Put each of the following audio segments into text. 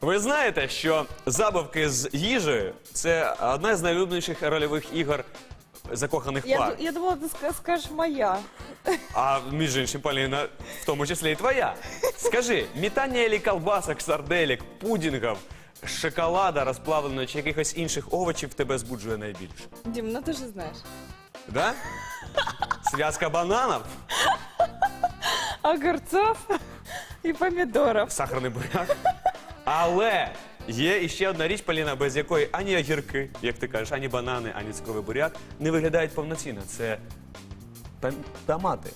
Ви знаєте, що забавки з їжею це одна з найулюбленіших рольових ігор закоханих Я, пар. ду- я думала, ти ска- скажеш моя. А між іншим, Поліна, в тому числі і твоя. Скажи, метання или колбасок, сарделек, пудінгів, шоколада розплавленого чи якихось інших овочів тебе збуджує найбільше? Дім, ну ти ж знаєш. Да? Связка бананов, Огурцов і помідорів. сахарний буряк. Але є іще одна річ, Поліна, без якої ані огірки, як ти кажеш, ані банани, ані цукровий буряк не виглядають повноцінно. Це там- томати.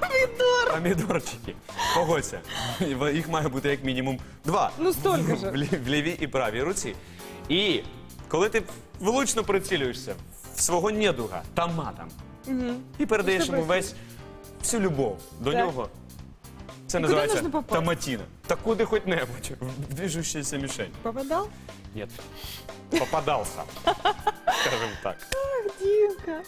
Помідор. Помідорчики. Погодься. Їх має бути як мінімум два. Ну, стільки ж. В лі- в лівій і правій руці. І коли ти влучно прицілюєшся в свого недуга томатом і передаєш йому весь всю любов до Так. нього. Це куди називається нужно попасти? томатіна. Та куди хоч небудь. В движущаяся мішень. Попадав? Нет. Попадался. Скажем так. Дімка.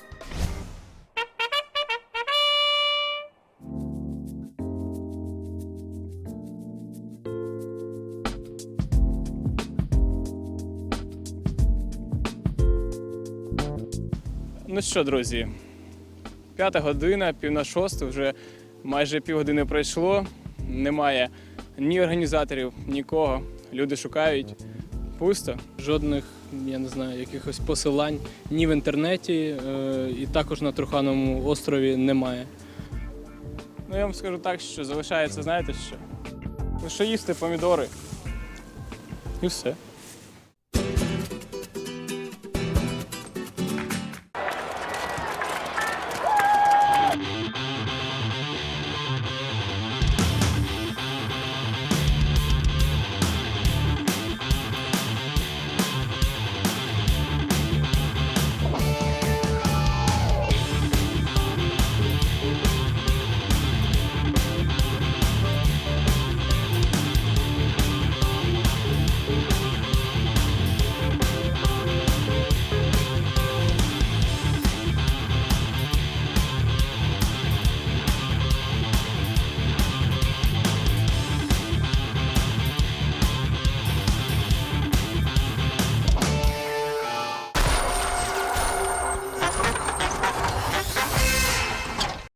Ну що, друзі, п'ята година, пів на шосту, вже майже півгодини пройшло. Немає ні організаторів, нікого. Люди шукають. Пусто. Жодних, я не знаю, якихось посилань ні в інтернеті, е, і також на Трухановому острові немає. Ну, я вам скажу так, що залишається, знаєте що? Лише їсти помідори. І все.